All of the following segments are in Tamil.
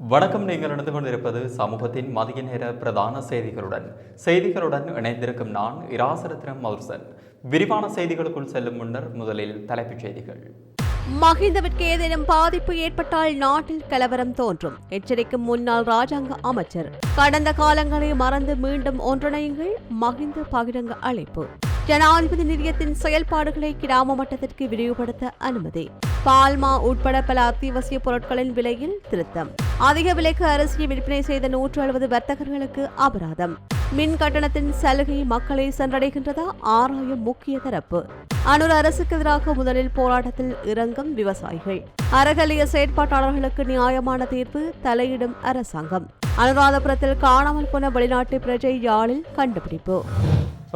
வணக்கம். நீங்கள் நடந்து கொண்டிருப்பது சமூகத்தின் மதிய நேர பிரதான செய்திகளுடன். செய்திகளுடன் இணைந்திருக்கும் நான் இராசரத்னம் மௌர்சன் விரிவான செய்திகளுக்குள் செல்லும் முன்னர் முதலில் தலைப்புச் செய்திகள். மஹிந்தவிற்கு ஏதேனும் பாதிப்பு ஏற்பட்டால் நாட்டில் கலவரம் தோன்றும். எச்சரிக்கும் முன்னாள் ராஜாங்க அமைச்சர். கடந்த காலங்களை மறந்து மீண்டும் ஒன்றிணையுங்கள். மஹிந்த பகிரங்க அழைப்பு. ஜனாதிபதி நிதியத்தின் செயல்பாடுகளை கிராம மட்டத்திற்கு விரிவுபடுத்த அனுமதி. பால்மா உட்பட பல அத்தியாவசிய பொருட்களின் விலையில் திருத்தம். அதிக விலைக்கு அரிசியை விற்பனை செய்த நூற்று அறுபது வர்த்தகர்களுக்கு அபராதம். மின் கட்டணத்தின் சலுகை மக்களை சென்றடைகின்றதா? ஆராயும் முக்கிய தரப்பு. அனுர் அரசுக்கு எதிராக முதலில் போராட்டத்தில் இறங்கும் விவசாயிகள். அறகலிய செயற்பாட்டாளர்களுக்கு நியாயமான தீர்ப்பு தலையிடும் அரசாங்கம். அனுராதபுரத்தில் காணாமல் போன வெளிநாட்டு பிரஜை யாழில் கண்டுபிடிப்பு.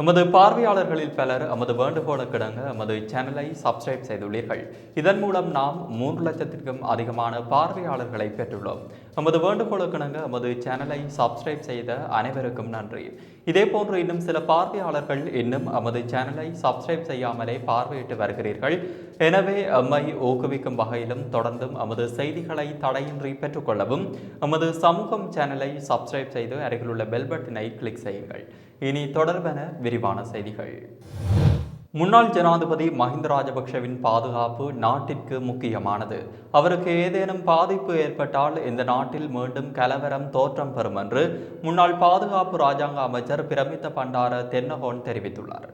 எமது பார்வையாளர்களில் பலர் எமது வேண்டுகோளுக்கிடங்க எமது சேனலை சப்ஸ்கிரைப் செய்துள்ளீர்கள். இதன் மூலம் நாம் மூன்று லட்சத்திற்கும் அதிகமான பார்வையாளர்களை பெற்றுள்ளோம். எமது வேண்டுகோளுக்கிணங்க எமது சேனலை சப்ஸ்கிரைப் செய்த அனைவருக்கும் நன்றி. இதே போன்று இன்னும் சில பார்வையாளர்கள் இன்னும் நமது சேனலை சப்ஸ்கிரைப் செய்யாமலே பார்வையிட்டு வருகிறீர்கள். எனவே எம்மை ஊக்குவிக்கும் வகையிலும் தொடர்ந்தும் நமது செய்திகளை தடையின்றி பெற்றுக்கொள்ளவும் நமது சமூகம் சேனலை சப்ஸ்கிரைப் செய்து அருகிலுள்ள பெல் பட்டனை கிளிக் செய்யுங்கள். இனி தொடர்பென விரிவான செய்திகள். முன்னாள் ஜனாதிபதி மஹிந்த ராஜபக்ஷவின் பாதுகாப்பு நாட்டிற்கு முக்கியமானது. அவருக்கு ஏதேனும் பாதிப்பு ஏற்பட்டால் இந்த நாட்டில் மீண்டும் கலவரம் தோற்றம் பெறும் என்று முன்னாள் பாதுகாப்பு ராஜாங்க அமைச்சர் பிரமித்த பண்டார தென்னகோன் தெரிவித்துள்ளார்.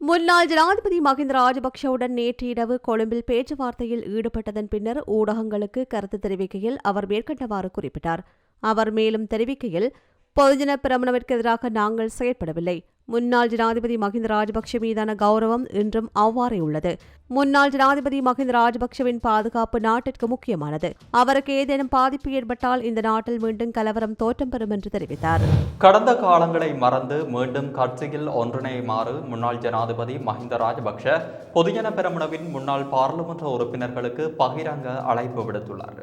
முன்னாள் ஜனாதிபதி மஹிந்த ராஜபக்ஷவுடன் நேற்று இரவு கொழும்பில் பேச்சுவார்த்தையில் ஈடுபட்டதன் பின்னர் ஊடகங்களுக்கு கருத்து தெரிவிக்கையில் அவர் மேற்கண்டவாறு குறிப்பிட்டார். அவர் மேலும் தெரிவிக்கையில் பொதுஜன பிரமணவிற்கு எதிராக நாங்கள் செயற்படவில்லை. முன்னாள் ஜனாதிபதி மஹிந்த ராஜபக்ஷ மீதான கௌரவம் இன்றும் அவ்வாறே உள்ளது. முன்னாள் ஜனாதிபதி மஹிந்த ராஜபக்ஷவின் பாதுகாப்பு நாட்டிற்கு முக்கியமானது. அவருக்கு ஏதேனும் பாதிப்பு ஏற்பட்டால் இந்த நாட்டில் மீண்டும் கலவரம் தோற்றம் பெறும் என்று தெரிவித்தார். கடந்த காலங்களை மறந்து மீண்டும் கட்சியில் ஒன்றிணையுமாறு முன்னாள் ஜனாதிபதி மஹிந்த ராஜபக்ஷ பொதுஜன பெரமுனவின் முன்னாள் பாராளுமன்ற உறுப்பினர்களுக்கு பகிரங்க அழைப்பு விடுத்துள்ளார்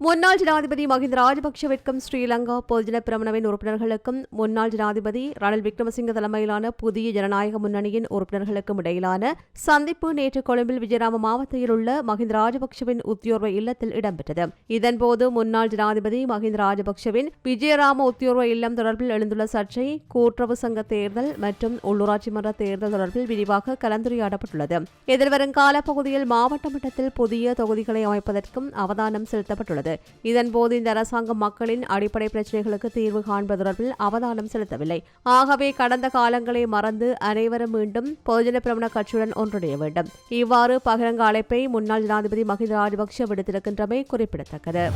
முன்னாள் ஜனாதிபதி மஹிந்த ராஜபக்ஷவிற்கும் ஸ்ரீலங்கா பொதுஜன பிரமணவின் உறுப்பினர்களுக்கும் முன்னாள் ஜனாதிபதி ரணில் விக்ரமசிங்க தலைமையிலான புதிய ஜனநாயக முன்னணியின் உறுப்பினர்களுக்கும் இடையிலான சந்திப்பு நேற்று கொழும்பில் விஜயராம மாவட்டத்தில் உள்ள மஹிந்த ராஜபக்ஷவின் உத்தியோர்வ இல்லத்தில் இடம்பெற்றது. இதன்போது முன்னாள் ஜனாதிபதி மஹிந்த ராஜபக்ஷவின் விஜயராம உத்தியோர்வ இல்லம் தொடர்பில் எழுந்துள்ள சர்ச்சை கூட்டுறவு சங்க தேர்தல் மற்றும் உள்ளூராட்சி மன்ற தேர்தல் தொடர்பில் விரிவாக கலந்துரையாடப்பட்டுள்ளது. எதிர்வரும் காலப்பகுதியில் மாவட்ட மட்டத்தில் புதிய தொகுதிகளை அமைப்பதற்கும் அவதானம் செலுத்தப்பட்டுள்ளது. உள்ளது இதன்போது இந்த அரசாங்கம் மக்களின் அடிப்படை பிரச்சினைகளுக்கு தீர்வு காண்பது தொடர்பில் அவதானம் செலுத்தவில்லை. ஆகவே கடந்த காலங்களை மறந்து அனைவரும் மீண்டும் பொதுஜன பிரமண கட்சியுடன் ஒன்றிணைய வேண்டும். இவ்வாறு பகிரங்க அழைப்பை முன்னாள் ஜனாதிபதி மஹிந்த ராஜபக்ஷ விடுத்திருக்கின்றமை குறிப்பிடத்தக்கது.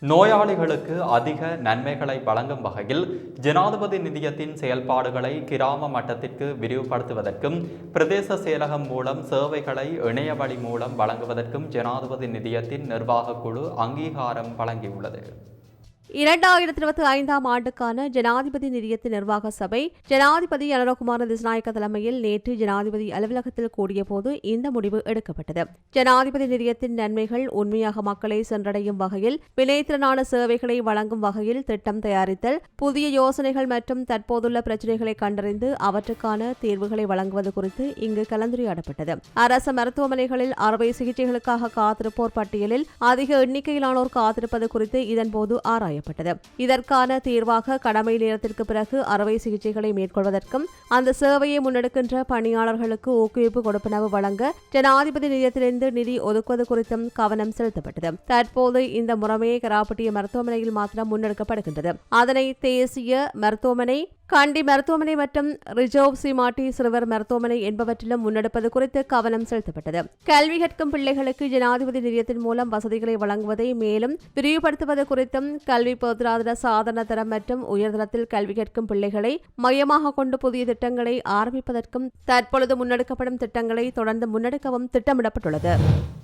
நோயாளிகளுக்கு அதிக நன்மைகளை வழங்கும் வகையில் ஜனாதிபதி நிதியத்தின் செயல்பாடுகளை கிராம மட்டத்திற்கு விரிவுபடுத்துவதற்கும் பிரதேச செயலகம் மூலம் சேவைகளை இணைய வழி மூலம் வழங்குவதற்கும் ஜனாதிபதி நிதியத்தின் நிர்வாகக் குழு அங்கீகாரம் வழங்கியுள்ளது. இரண்டாயிரத்தி இருபத்தி ஐந்தாம் ஆண்டுக்கான ஜனாதிபதி நிதியத்தின் நிர்வாக சபை ஜனாதிபதி அனுரகுமார திஸ்நாயக்க தலைமையில் நேற்று ஜனாதிபதி அலுவலகத்தில் கூடியபோது இந்த முடிவு எடுக்கப்பட்டது. ஜனாதிபதி நிதியத்தின் நன்மைகள் உண்மையாக மக்களை சென்றடையும் வகையில் வினைத்திறனான சேவைகளை வழங்கும் வகையில் திட்டம் தயாரித்தல் புதிய யோசனைகள் மற்றும் தற்போதுள்ள பிரச்சினைகளை கண்டறிந்து அவற்றுக்கான தீர்வுகளை வழங்குவது குறித்து இங்கு கலந்துரையாடப்பட்டது. அரசு மருத்துவமனைகளில் அறுவை சிகிச்சைகளுக்காக காத்திருப்போர் பட்டியலில் அதிக எண்ணிக்கையிலானோர் காத்திருப்பது குறித்து இதன்போது ஆராய செய்யப்பட்டது. இதற்கான தீர்வாக கடமை நேரத்திற்கு பிறகு அறுவை சிகிச்சைகளை மேற்கொள்வதற்கும் அந்த சேவையை முன்னெடுக்கின்ற பணியாளர்களுக்கு ஊக்குவிப்பு கொடுப்பனவு வழங்க ஜனாதிபதி நிதியத்திலிருந்து நிதி ஒதுக்குவது குறித்தும் கவனம் செலுத்தப்பட்டது. தற்போது இந்த முறைமையை கராப்பட்டிய மருத்துவமனையில் மாத்திரம் முன்னெடுக்கப்படுகின்றது. அதனை தேசிய மருத்துவமனை கண்டி மருத்துவமனை மற்றும் ரிசர்வ் சிமாட்டி சிறுவர் மருத்துவமனை என்பவற்றிலும் முன்னெடுப்பது குறித்து கவனம் செலுத்தப்பட்டது. கல்வி கற்கும் பிள்ளைகளுக்கு ஜனாதிபதி நிதியத்தின் மூலம் வசதிகளை வழங்குவதை மேலும் விரிவுபடுத்துவது குறித்தும் கல்வி பொதுராதர சாதன தரம் மற்றும் உயர்தரத்தில் கல்வி கற்கும் பிள்ளைகளை மையமாக கொண்டு புதிய திட்டங்களை ஆரம்பிப்பதற்கும் தற்பொழுது முன்னெடுக்கப்படும் திட்டங்களை தொடர்ந்து முன்னெடுக்கவும் திட்டமிடப்பட்டுள்ளது.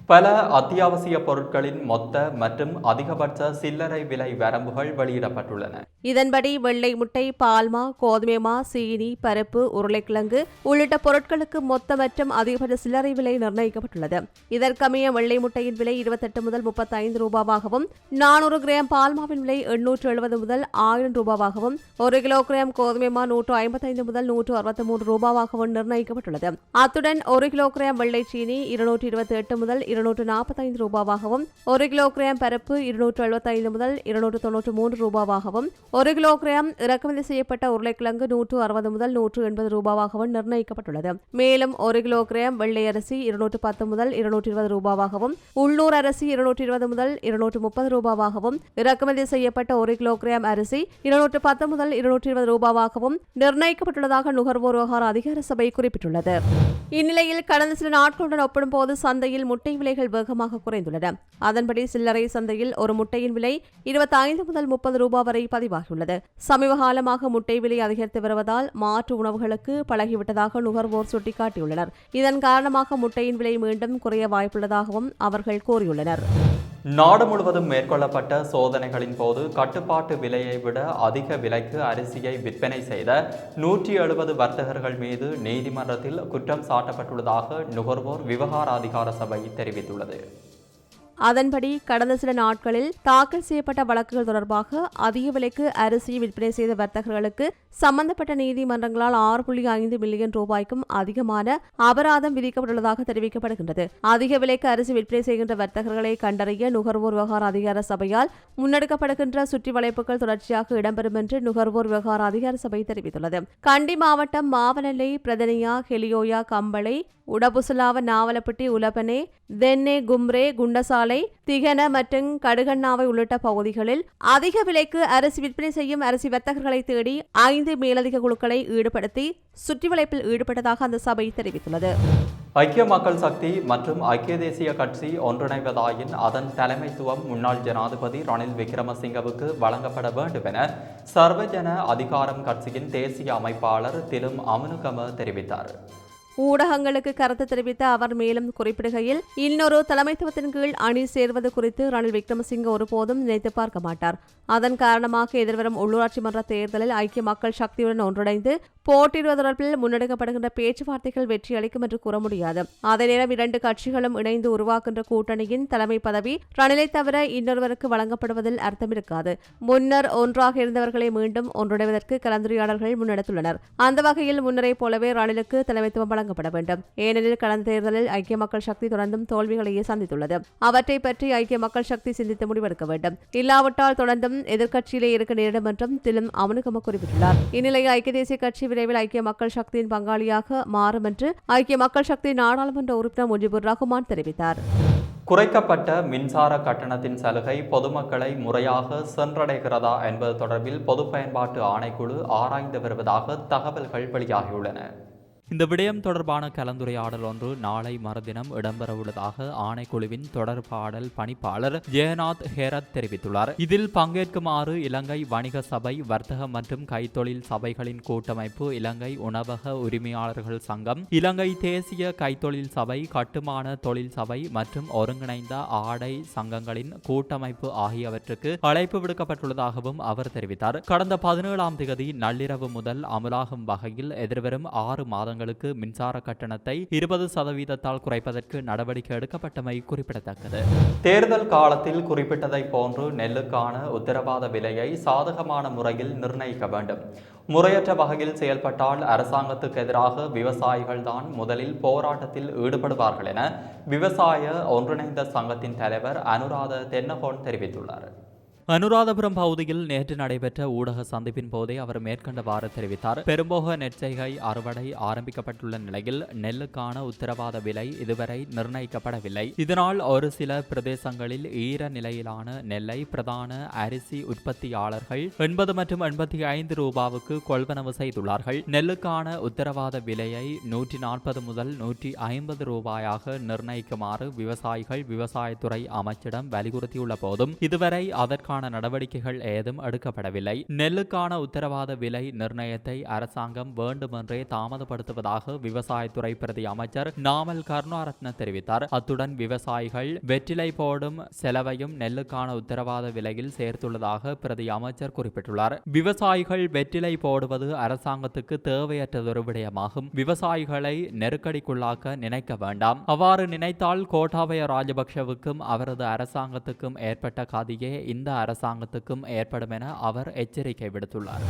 பல அத்தியாவசிய பொருட்களின் மொத்த மற்றும் அதிகபட்ச சில்லறை விலை வரம்புகள் வெளியிடப்பட்டுள்ளன. இதன்படி வெள்ளை முட்டை பால்மா கோதுமை மா சீனி பருப்பு உருளைக்கிழங்கு உள்ளிட்ட பொருட்களுக்கு மொத்த மற்றும் அதிகபட்ச சில்லறை விலை நிர்ணயிக்கப்பட்டுள்ளது. இதற்கமைய வெள்ளை முட்டையின் விலை இருபத்தெட்டு முதல் முப்பத்தைந்து ரூபாவாகவும் நானூறு கிராம் பால்மாவின் விலை எண்ணூற்று எழுபது முதல் ஆயிரம் ரூபாவாகவும் ஒரு கிலோ கிராம் கோதுமை மா நூற்று ஐம்பத்தைந்து முதல் நூற்று அறுபத்தி மூன்று ரூபாவாகவும் நிர்ணயிக்கப்பட்டுள்ளது. அத்துடன் ஒரு கிலோ கிராம் வெள்ளை சீனி இருநூற்று இருபத்தி எட்டு முதல் இருநூற்று நாற்பத்தைந்து ரூபாவாகவும் ஒரு கிலோ கிராம் பருப்பு இருநூற்று எழுபத்தைந்து முதல் இருநூற்று தொன்னூற்று மூன்று ரூபாவாகவும் ஒரு கிலோ கிராம் இறக்குமதி செய்யப்பட்ட ஒரு உருளைக்கிழங்கு நூற்று அறுபது முதல் நூற்று எண்பது ரூபாவாகவும் நிர்ணயிக்கப்பட்டுள்ளது. மேலும் ஒரு கிலோ கிராம் வெள்ளை அரிசி இருநூற்று பத்து முதல் இருநூற்று இருபது ரூபாவாகவும் உள்ளூர் அரிசி இருநூற்று இருபது முதல் இருநூற்று முப்பது ரூபாவாகவும் இறக்குமதி செய்யப்பட்ட ஒரு கிலோ கிராம் அரிசி இருநூற்று பத்து முதல் இருநூற்று இருபது ரூபாவாகவும் நிர்ணயிக்கப்பட்டுள்ளதாக நுகர்வோர் விவகார அதிகார சபை குறிப்பிட்டுள்ளது. இந்நிலையில் கடந்த சில நாட்களுடன் ஒப்பிடும்போது சந்தையில் முட்டை விலைகள் வேகமாக குறைந்துள்ளன. அதன்படி சில்லறை சந்தையில் ஒரு முட்டையின் விலை இருபத்தி ஐந்து முதல் முப்பது ரூபாய் வரை பதிவாகியுள்ளது. சமீப காலமாக முட்டை விலை விலை அதிகரித்து வருவதால் மாற்று உணவுகளுக்கு பழகிவிட்டதாக நுகர்வோர் சுட்டிக்காட்டியுள்ளனர். இதன் காரணமாக முட்டையின் விலை மீண்டும் குறைய வாய்ப்புள்ளதாகவும் அவர்கள் கூறியுள்ளனர். நாடு முழுவதும் மேற்கொள்ளப்பட்ட சோதனைகளின் போது கட்டுப்பாட்டு விலையை விட அதிக விலைக்கு அரிசியை விற்பனை செய்த நூற்றி எழுபது வர்த்தகர்கள் மீது நீதிமன்றத்தில் குற்றம் சாட்டப்பட்டுள்ளதாக நுகர்வோர் விவகார அதிகார சபை தெரிவித்துள்ளது. அதன்படி கடந்த சில நாட்களில் தாக்கல் செய்யப்பட்ட வழக்குகள் தொடர்பாக அதிக விலைக்கு அரிசி விற்பனை செய்த வர்த்தகர்களுக்கு சம்பந்தப்பட்ட நீதிமன்றங்களால் ஆறு புள்ளி ஐந்து மில்லியன் ரூபாய்க்கும் அதிகமான அபராதம் விதிக்கப்பட்டுள்ளதாக தெரிவிக்கப்படுகின்றது. அதிக விலைக்கு அரிசி விற்பனை செய்கின்ற வர்த்தகர்களை கண்டறிய நுகர்வோர் விவகார அதிகார சபையால் முன்னெடுக்கப்படுகின்ற சுற்றி வளைப்புகள் தொடர்ச்சியாக இடம்பெறும் என்று நுகர்வோர் விவகார அதிகார சபை தெரிவித்துள்ளது. கண்டி மாவட்டம் மாவனல்லை பிரதனியா ஹெலியோயா கம்பளை உடபுசலாவ நாவலப்பட்டி உலபனே தென்னே கும்ரே குண்டசாலை திகன மற்றும் கடுகண்ணாவை உள்ளிட்ட பகுதிகளில் அதிக விலைக்கு அரிசி விற்பனை செய்யும் அரிசி வர்த்தகர்களை தேடி ஐந்து மேலதிக குழுக்களை ஈடுபடுத்தி சுற்றி வளைப்பில் ஈடுபட்டதாக அந்த சபை தெரிவித்துள்ளது. ஐக்கிய மக்கள் சக்தி மற்றும் ஐக்கிய தேசிய கட்சி ஒன்றிணைவதாயின் அதன் தலைமைத்துவம் முன்னாள் ஜனாதிபதி ரணில் விக்ரமசிங்கவுக்கு வழங்கப்பட வேண்டும் என சர்வஜன அதிகாரம் கட்சியின் தேசிய அமைப்பாளர் திலும் அமுனுகம தெரிவித்தார். ஊடகங்களுக்கு கருத்து தெரிவித்த அவர் மேலும் குறிப்பிடுகையில் இன்னொரு தலைமைத்துவத்தின் கீழ் அணி சேர்வது குறித்து ரணில் விக்ரமசிங்க ஒருபோதும் நினைத்து பார்க்க மாட்டார். அதன் காரணமாக எதிர்வரும் உள்ளூராட்சி மன்ற தேர்தலில் ஐக்கிய மக்கள் சக்தியுடன் ஒன்றிணைந்து போட்டியிடுவது தொடர்பில் முன்னெடுக்கப்படுகின்ற பேச்சுவார்த்தைகள் வெற்றியளிக்கும் என்று கூற முடியாது. அதே நேரம் இரண்டு கட்சிகளும் இணைந்து உருவாக்குகின்ற கூட்டணியின் தலைமை பதவி ரணிலை தவிர இன்னொருவருக்கு வழங்கப்படுவதில் அர்த்தம் இருக்காது. முன்னர் ஒன்றாக இருந்தவர்களை மீண்டும் ஒன்றிணைவதற்கு கலந்துரையாடல்கள் முன்னெடுத்துள்ளனர். அந்த வகையில் முன்னரை போலவே ரணிலுக்கு தலைமைத்துவம் வழங்கப்பட வேண்டும். ஏனெனில் கடந்த தேர்தலில் ஐக்கிய மக்கள் சக்தி தொடர்ந்தும் தோல்விகளையே சந்தித்துள்ளது. அவற்றை பற்றி ஐக்கிய மக்கள் சக்தி சிந்தித்து முடிவெடுக்க வேண்டும். இல்லாவிட்டால் தொடர்ந்தும் எதிர்க்கட்சியிலே இருக்க நேரிடும் என்றும் திலும் அமனுகம குறிப்பிட்டுள்ளார். இந்நிலையில் ஐக்கிய தேசிய கட்சி விரைவில் ஐக்கிய மக்கள் சக்தியின் பங்காளியாக மாறும் என்று ஐக்கிய மக்கள் சக்தி நாடாளுமன்ற உறுப்பினர் முஜிபுர் ரஹ்மான் தெரிவித்தார். குறைக்கப்பட்ட மின்சார கட்டணத்தின் சலுகை பொதுமக்களை முறையாக சென்றடைகிறதா என்பது தொடர்பில் பொது பயன்பாட்டு ஆணைக்குழு ஆராய்ந்து வருவதாக தகவல்கள் வெளியாகியுள்ளன. இந்த விடயம் தொடர்பான கலந்துரையாடல் ஒன்று நாளை மறுதினம் இடம்பெறவுள்ளதாக ஆணைக்குழுவின் தொடர்பாடல் பணிப்பாளர் ஜெயநாத் ஹேரத் தெரிவித்துள்ளார். இதில் பங்கேற்குமாறு இலங்கை வணிக சபை வர்த்தக மற்றும் கைத்தொழில் சபைகளின் கூட்டமைப்பு இலங்கை உணவக உரிமையாளர்கள் சங்கம் இலங்கை தேசிய கைத்தொழில் சபை கட்டுமான தொழில் சபை மற்றும் ஒருங்கிணைந்த ஆடை சங்கங்களின் கூட்டமைப்பு ஆகியவற்றுக்கு அழைப்பு விடுக்கப்பட்டுள்ளதாகவும் அவர் தெரிவித்தார். கடந்த பதினேழாம் தேதி நள்ளிரவு முதல் அமலாகும் வகையில் எதிர்வரும் ஆறு மாதங்கள் மாதங்களுக்கு மின்சார கட்டணத்தை இருபது சதவீதத்தால் குறைப்பதற்கு நடவடிக்கை எடுக்கப்பட்டமை குறிப்பிடத்தக்கது. தேர்தல் காலத்தில் குறிப்பிட்டதை போன்று நெல்லுக்கான உத்தரவாத விலையை சாதகமான முறையில் நிர்ணயிக்க வேண்டும். முறையற்ற வகையில் செயல்பட்டால் அரசாங்கத்துக்கு எதிராக விவசாயிகள் தான் முதலில் போராட்டத்தில் ஈடுபடுவார்கள் என விவசாய ஒன்றிணைந்த சங்கத்தின் தலைவர் அனுராத தென்னகோன் தெரிவித்துள்ளார். அனுராதபுரம் பகுதியில் நேற்று நடைபெற்ற ஊடக சந்திப்பின் போதே அவர் மேற்கண்டவாறு தெரிவித்தார். பெரும்போக நெற்செய்கை அறுவடை ஆரம்பிக்கப்பட்டுள்ள நிலையில் நெல்லுக்கான உத்தரவாத விலை இதுவரை நிர்ணயிக்கப்படவில்லை. இதனால் ஒரு சில பிரதேசங்களில் ஈர நிலையிலான நெல்லை பிரதான அரிசி உற்பத்தியாளர்கள் எண்பது மற்றும் எண்பத்தி ஐந்து ரூபாவுக்கு கொள்வனவு செய்துள்ளார்கள். நெல்லுக்கான உத்தரவாத விலையை நூற்றி நாற்பது முதல் நூற்றி ஐம்பது ரூபாயாக நிர்ணயிக்குமாறு விவசாயிகள் விவசாயத்துறை அமைச்சிடம் வலியுறுத்தியுள்ள போதும். இதுவரை அதற்கான அதற்கான நடவடிக்கைகள் ஏதும் எடுக்கப்படவில்லை. நெல்லுக்கான உத்தரவாத விலை நிர்ணயத்தை அரசாங்கம் வேண்டுமென்றே தாமதப்படுத்துவதாக விவசாயத்துறை பிரதி அமைச்சர் நாமல் கருணாரத்ன தெரிவித்தார். அத்துடன் விவசாயிகள் வெற்றிலை போடும் செலவையும் நெல்லுக்கான உத்தரவாத விலையில் சேர்த்துள்ளதாக பிரதி அமைச்சர் குறிப்பிட்டுள்ளார். விவசாயிகள் வெற்றிலை போடுவது அரசாங்கத்துக்கு தேவையற்றதொரு விடயமாகும். விவசாயிகளை நெருக்கடிக்குள்ளாக்க நினைக்க வேண்டாம். அவ்வாறு நினைத்தால் கோட்டாபய ராஜபக்ஷவுக்கும் அவரது அரசாங்கத்துக்கும் ஏற்பட்ட கதியே இந்த அரசாங்கத்துக்கும் ஏற்படும் என அவர் எச்சரிக்கை விடுத்துள்ளார்.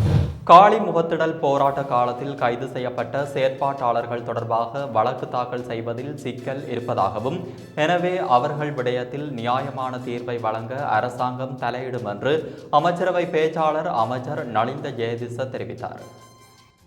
காளி முகத்திடல் போராட்ட காலத்தில் கைது செய்யப்பட்ட செயற்பாட்டாளர்கள் தொடர்பாக வழக்கு தாக்கல் செய்வதில் சிக்கல் இருப்பதாகவும் எனவே அவர்கள் விடயத்தில் நியாயமான தீர்வை வழங்க அரசாங்கம் தலையிடும் என்று அமைச்சரவை பேச்சாளர் அமைச்சர் நலிந்த ஜெயதிச தெரிவித்தார்.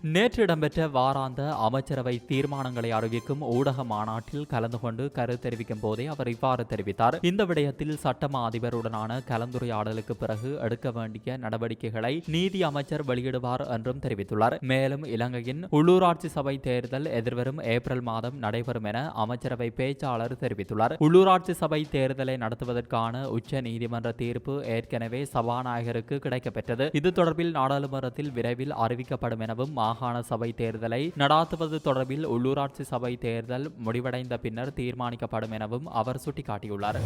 நேற்று இடம்பெற்ற வாராந்த அமைச்சரவை தீர்மானங்களை அறிவிக்கும் ஊடக மாநாட்டில் கலந்து கொண்டு கருத்து தெரிவிக்கும் போதே அவர் இவ்வாறு தெரிவித்தார். இந்த விடயத்தில் சட்டமா அதிபருடனான கலந்துரையாடலுக்கு பிறகு எடுக்க வேண்டிய நடவடிக்கைகளை நீதி அமைச்சர் வெளியிடுவார் என்றும் தெரிவித்துள்ளார். மேலும் இலங்கையின் உள்ளூராட்சி சபை தேர்தல் எதிர்வரும் ஏப்ரல் மாதம் நடைபெறும் என அமைச்சரவை பேச்சாளர் தெரிவித்துள்ளார். உள்ளூராட்சி சபை தேர்தலை நடத்துவதற்கான உச்ச நீதிமன்ற தீர்ப்பு ஏற்கனவே சபாநாயகருக்கு கிடைக்கப்பெற்றது. இது தொடர்பில் நாடாளுமன்றத்தில் விரைவில் அறிவிக்கப்படும் எனவும் மாகாண சபை தேர்தலை நடாத்துவது தொடர்பில் உள்ளூராட்சி சபை தேர்தல் முடிவடைந்த பின்னர் தீர்மானிக்கப்படும் எனவும் அவர் சுட்டிக்காட்டியுள்ளார்.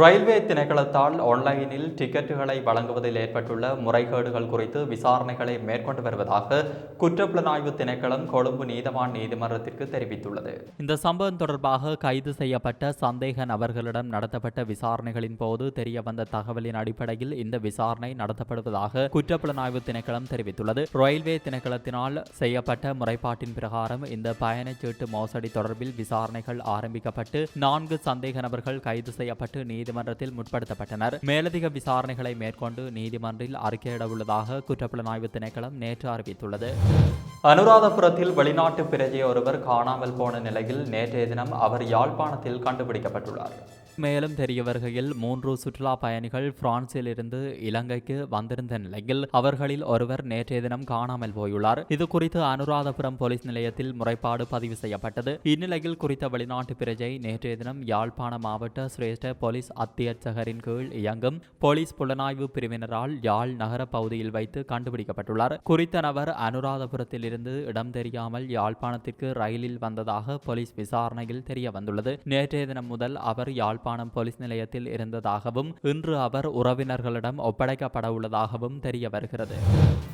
ரயில்வே திணைக்களத்தால் ஆன்லைனில் டிக்கெட்டுகளை வழங்குவதில் ஏற்பட்டுள்ள முறைகேடுகள் குறித்து விசாரணைகளை மேற்கொண்டு வருவதாக குற்றப்புலனாய்வு திணைக்களம் கொழும்பு நீதவான் நீதிமன்றத்திற்கு தெரிவித்துள்ளது. இந்த சம்பவம் தொடர்பாக கைது செய்யப்பட்ட சந்தேக நபர்களிடம் நடத்தப்பட்ட விசாரணைகளின் போது தெரிய வந்த தகவலின் அடிப்படையில் இந்த விசாரணை நடத்தப்படுவதாக குற்றப்புலனாய்வு திணைக்களம் தெரிவித்துள்ளது. ரயில்வே திணைக்களத்தினால் செய்யப்பட்ட முறைப்பாட்டின் பிரகாரம் இந்த பயணச்சீட்டு மோசடி தொடர்பில் விசாரணைகள் ஆரம்பிக்கப்பட்டு நான்கு சந்தேக நபர்கள் கைது செய்யப்பட்டு நீதிமன்றத்தில் முற்படுத்தப்பட்டனர். மேலதிக விசாரணைகளை மேற்கொண்டு நீதிமன்றில் அறிக்கையிட உள்ளதாக குற்றப்புலனாய்வு திணைக்களம் நேற்று அறிவித்துள்ளது. அனுராதபுரத்தில் வெளிநாட்டு பிரஜை ஒருவர் காணாமல் போன நிலையில் நேற்றைய தினம் அவர் யாழ்ப்பாணத்தில் கண்டுபிடிக்கப்பட்டுள்ளார். மேலும் தெரிய வருகையில் மூன்று சுற்றுலா பயணிகள் பிரான்சில் இருந்து இலங்கைக்கு வந்திருந்த நிலையில் அவர்களில் ஒருவர் நேற்றைய தினம் காணாமல் போயுள்ளார். இது குறித்து அனுராதபுரம் போலீஸ் நிலையத்தில் முறைப்பாடு பதிவு செய்யப்பட்டது. இந்நிலையில் குறித்த வெளிநாட்டு பிரஜை நேற்றைய தினம் யாழ்ப்பாண மாவட்ட சிரேஷ்ட போலீஸ் அத்தியட்சகரின் கீழ் இயங்கும் போலீஸ் புலனாய்வு பிரிவினரால் யாழ் நகர பகுதியில் வைத்து கண்டுபிடிக்கப்பட்டுள்ளார். குறித்த நபர் அனுராதபுரத்தில் இருந்து இடம் தெரியாமல் யாழ்ப்பாணத்திற்கு ரயிலில் வந்ததாக போலீஸ் விசாரணையில் தெரிய வந்துள்ளது. நேற்றைய தினம் முதல் அவர் யாழ்ப்பாணம் போலீஸ் நிலையத்தில் இருந்ததாகவும் இன்று அவர் உறவினர்களிடம் ஒப்படைக்கப்பட உள்ளதாகவும் தெரிய வருகிறது.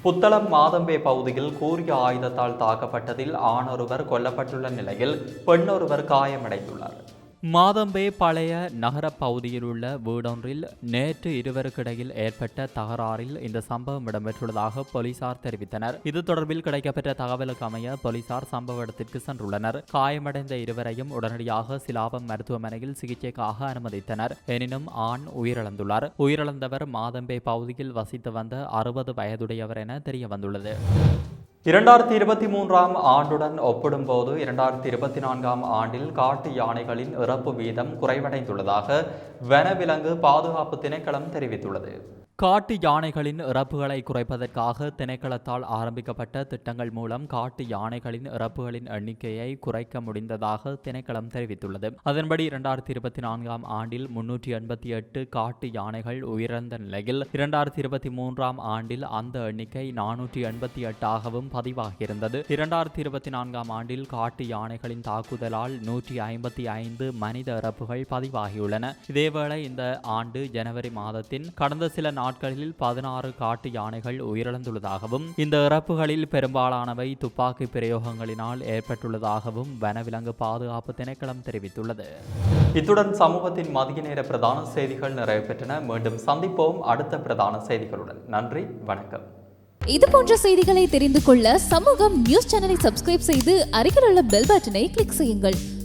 புத்தளம் மாதம்பே பகுதியில் கூறிய ஆயுதத்தால் தாக்கப்பட்டதில் ஆணொருவர் கொல்லப்பட்டுள்ள நிலையில் பெண்ணொருவர் காயமடைந்துள்ளார். மாதம்பே பழைய நகர பகுதியில் உள்ள வீடொன்றில் நேற்று இருவருக்கிடையில் ஏற்பட்ட தகராறில் இந்த சம்பவம் இடம்பெற்றுள்ளதாக போலீசார் தெரிவித்தனர். இது தொடர்பில் கிடைக்கப்பெற்ற தகவலுக்கு அமைய போலீசார் சம்பவ இடத்திற்கு சென்றுள்ளனர். காயமடைந்த இருவரையும் உடனடியாக சிலாபம் மருத்துவமனையில் சிகிச்சைக்காக அனுமதித்தனர். எனினும் ஆண் உயிரிழந்துள்ளார். உயிரிழந்தவர் மாதம்பே பகுதியில் வசித்து வந்த அறுபது வயதுடையவர் என தெரிய வந்துள்ளது இரண்டாயிரத்தி இருபத்தி மூன்றாம் ஆண்டுடன் ஒப்பிடும்போது இரண்டாயிரத்தி இருபத்தி நான்காம் ஆண்டில் காட்டு யானைகளின் இறப்பு வீதம் குறைவடைந்துள்ளதாக வனவிலங்கு பாதுகாப்பு திணைக்களம் தெரிவித்துள்ளது. காட்டு யானைகளின் இறப்புகளை குறைப்பதற்காக திணைக்களத்தால் ஆரம்பிக்கப்பட்ட திட்டங்கள் மூலம் காட்டு யானைகளின் இறப்புகளின் எண்ணிக்கையை குறைக்க முடிந்ததாக திணைக்களம் தெரிவித்துள்ளது. அதன்படி இரண்டாயிரத்தி இருபத்தி நான்காம் ஆண்டில் முன்னூற்றி எண்பத்தி எட்டு காட்டு யானைகள் உயிரிழந்த நிலையில் இரண்டாயிரத்தி இருபத்தி மூன்றாம் ஆண்டில் அந்த எண்ணிக்கை நானூற்றி எண்பத்தி எட்டாகவும் பதிவாகியிருந்தது. இரண்டாயிரத்தி இருபத்தி நான்காம் ஆண்டில் காட்டு யானைகளின் தாக்குதலால் நூற்றி ஐம்பத்தி ஐந்து மனித இறப்புகள் பதிவாகியுள்ளன. இதேவேளை இந்த ஆண்டு ஜனவரி மாதத்தின் கடந்த சில நாட்களில் பதினாறு காட்டு யானைகள் உயிரிழந்துள்ளதாகவும் இந்த இறப்புகளில் பெரும்பாலானவை துப்பாக்கி பிரயோகங்களினால் ஏற்பட்டுள்ளதாகவும் வனவிலங்கு பாதுகாப்பு திணைக்களம் தெரிவித்துள்ளது. இத்துடன் சமூகத்தின் மதிய நேர பிரதான செய்திகள் நிறைவு பெற்றன. மீண்டும் சந்திப்போம். அடுத்த பிரதான செய்திகளுடன். நன்றி. வணக்கம். இது போன்ற செய்திகளை தெரிந்து கொள்ள சமூகம் நியூஸ் சேனலை சப்ஸ்கிரைப் செய்து அருகில் உள்ள பெல் பட்டனை கிளிக் செய்யுங்கள்.